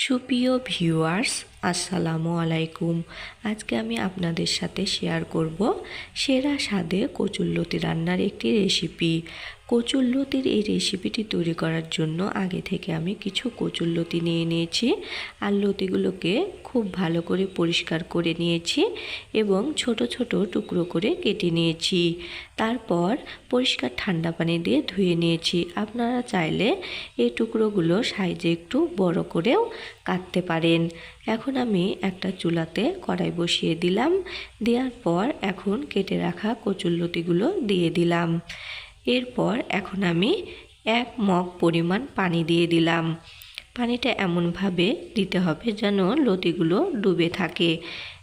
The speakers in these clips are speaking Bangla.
সুপ্রিয় ভিউয়ার্স আসসালামু আলাইকুম। আজকে আমি আপনাদের সাথে শেয়ার করব সেরা স্বাদে কচুরলতি রান্নার একটি রেসিপি কচুরলতির এই রেসিপিটি তৈরি করার জন্য আগে থেকে আমি কিছু কচুরলতি নিয়ে নিয়েছি আর লতিগুলোকে খুব ভালো করে পরিষ্কার করে নিয়েছি এবং ছোট ছোট টুকরো করে কেটে নিয়েছি। তারপর পরিষ্কার ঠান্ডা পানি দিয়ে ধুয়ে নিয়েছি। আপনারা চাইলে এই টুকরোগুলো সাইজে একটু বড় করেও কাটতে পারেন। এখন আমি একটা চুলাতে কড়াই বসিয়ে দিলাম। দেওয়ার পর এখন কেটে রাখা কচুরলতিগুলো দিয়ে দিলাম। এরপর এখন আমি এক মগ পরিমাণ পানি দিয়ে দিলাম। পানিটা এমনভাবে দিতে হবে যেন লতিগুলো ডুবে থাকে।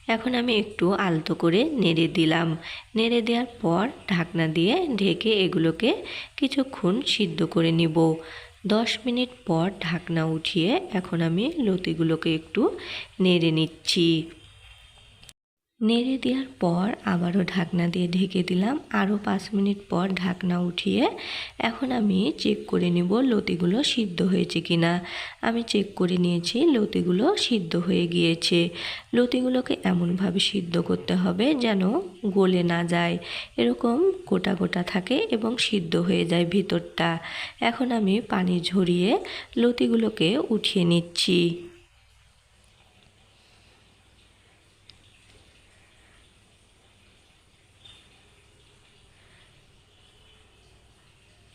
এখন আমি একটু আলতো করে নেড়ে দিলাম। নেড়ে দেওয়ার পর ঢাকনা দিয়ে ঢেকে এগুলোকে কিছুক্ষণ সিদ্ধ করে নিব। দশ মিনিট পর ঢাকনা উঠিয়ে এখন আমি লতিগুলোকে একটু নেড়ে নিচ্ছি। নেড়ে দেওয়ার পর আবারও ঢাকনা দিয়ে ঢেকে দিলাম। আরও পাঁচ মিনিট পর ঢাকনা উঠিয়ে এখন আমি চেক করে নিব লতিগুলো সিদ্ধ হয়েছে কি না আমি চেক করে নিয়েছি লতিগুলো সিদ্ধ হয়ে গিয়েছে। লতিগুলোকে এমনভাবে সিদ্ধ করতে হবে যেন গলে না যায়। এরকম গোটা গোটা থাকে এবং সিদ্ধ হয়ে যায় ভিতরটা। এখন আমি পানি ঝরিয়ে লতিগুলোকে উঠিয়ে নিচ্ছি।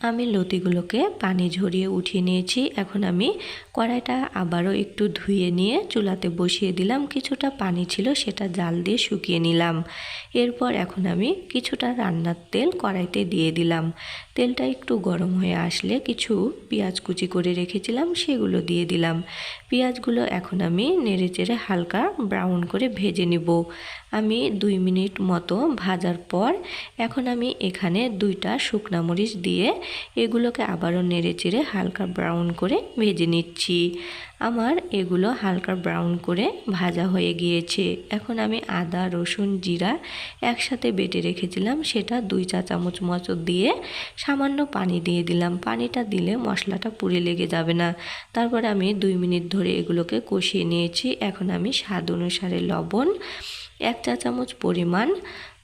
আমি লতিগুলোকে পানি ঝরিয়ে উঠিয়ে নিয়েছি। এখন আমি কড়াইটা আবারও একটু ধুয়ে নিয়ে চুলাতে বসিয়ে দিলাম। কিছুটা পানি ছিল, সেটা জাল দিয়ে শুকিয়ে নিলাম। এরপর এখন আমি কিছুটা রান্নার তেল কড়াইতে দিয়ে দিলাম। তেলটা একটু গরম হয়ে আসলে কিছু পেঁয়াজ কুচি করে রেখেছিলাম, সেগুলো দিয়ে দিলাম। পেঁয়াজগুলো এখন আমি নেড়ে চেড়ে হালকা ব্রাউন করে ভেজে নিব। আমি দুই মিনিট মতো ভাজার পর এখন আমি এখানে দুইটা শুকনা মরিচ দিয়ে এগুলোকে আবারও নেড়ে চেড়ে হালকা ব্রাউন করে ভেজে নিচ্ছি। আমার এগুলো হালকা ব্রাউন করে ভাজা হয়ে গিয়েছে। এখন আমি আদা, রসুন, জিরা একসাথে বেটে রেখেছিলাম। সেটা দুই চা চামচ মতো দিয়ে সামান্য পানি দিয়ে দিলাম। পানিটা দিলে মশলাটা পুড়ে লেগে যাবে না। তারপরে আমি দুই মিনিট ধরে এগুলোকে কষিয়ে নিয়েছি। এখন আমি স্বাদ অনুসারে লবণ এক চা চামচ পরিমাণ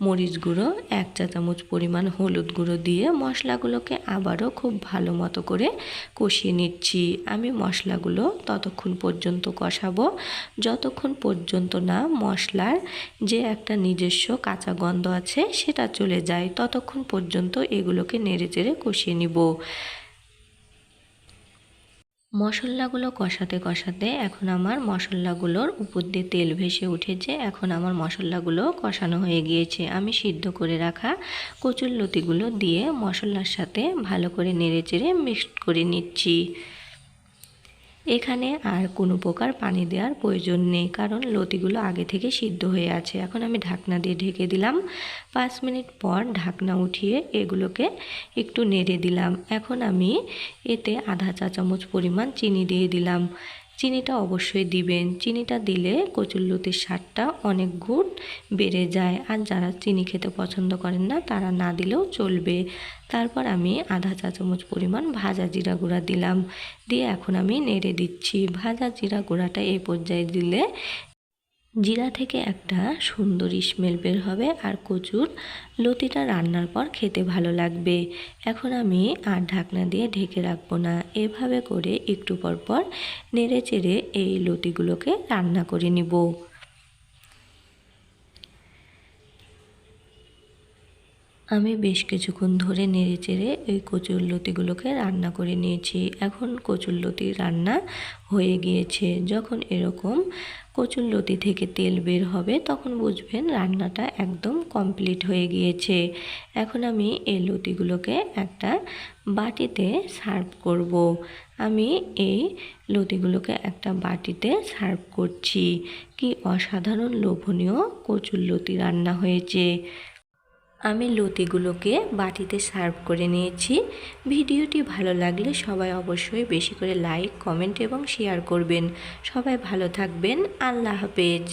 মরিচ গুঁড়ো এক চা চামচ পরিমাণ হলুদ গুঁড়ো দিয়ে মশলাগুলোকে আবারও খুব ভালো মতো করে কষিয়ে নিচ্ছি। আমি মশলাগুলো ততক্ষণ পর্যন্ত কষাবো। যতক্ষণ পর্যন্ত না মশলার যে একটা নিজস্ব কাঁচা গন্ধ আছে সেটা চলে যায়, ততক্ষণ পর্যন্ত এগুলোকে নেড়ে চেড়ে কষিয়ে নিব। মশলাগুলো কষাতে কষাতে এখন আমার মশলাগুলোর উপর দিয়ে তেল ভেসে উঠেছে। এখন আমার মশলাগুলো কষানো হয়ে গিয়েছে। আমি সিদ্ধ করে রাখা কচুর লতিগুলো দিয়ে মশলার সাথে ভালো করে নেড়ে চেড়ে মিক্সড করে নিচ্ছি। এখানে আর কোনো প্রকার পানি দেওয়ার প্রয়োজন নেই, কারণ লতিগুলো আগে থেকে সিদ্ধ হয়ে আছে। এখন আমি ঢাকনা দিয়ে ঢেকে দিলাম। পাঁচ মিনিট পর ঢাকনা উঠিয়ে এগুলোকে একটু নেড়ে দিলাম। এখন আমি এতে আধা চা চামচ পরিমাণ চিনি দিয়ে দিলাম। চিনিটা অবশ্যই দিবেন। চিনিটা দিলে কচুরলতির স্বাদটা অনেক গুণ বেড়ে যায়। আর যারা চিনি খেতে পছন্দ করেন না, তারা না দিলেও চলবে। তারপর আমি আধা চা চামচ পরিমাণ ভাজা জিরা গুঁড়া দিলাম। দিয়ে এখন আমি নেড়ে দিচ্ছি। ভাজা জিরা গুঁড়াটা এই পর্যায়ে দিলে জিরা থেকে একটা সুন্দর স্মেল বের হবে আর কচুর লতিটা রান্নার পর খেতে ভালো লাগবে। এখন আমি আর ঢাকনা দিয়ে ঢেকে রাখব না। এভাবে করে একটু পর পর নেড়ে চেড়ে এই লতিগুলোকে রান্না করে নিব। আমি বেশ কিছুক্ষণ ধরে নেড়ে চেড়ে এই কচুর লতিগুলোকে রান্না করে নিয়েছি। এখন কচুর লতি রান্না হয়ে গিয়েছে। যখন এরকম কচুর লতি থেকে তেল বের হবে, তখন বুঝবেন রান্নাটা একদম কমপ্লিট হয়ে গিয়েছে। এখন আমি এই লতিগুলোকে একটা বাটিতে সার্ভ করব। আমি এই লতিগুলোকে একটা বাটিতে সার্ভ করছি। কি অসাধারণ লোভনীয় কচুর লতি রান্না হয়েছে। আমি লতিগুলোকে বাটিতে সার্ভ করে নিয়েছি। ভিডিওটি ভালো লাগলে সবাই অবশ্যই বেশি করে লাইক, কমেন্ট এবং শেয়ার করবেন। সবাই ভালো থাকবেন। আল্লাহ হাফেজ।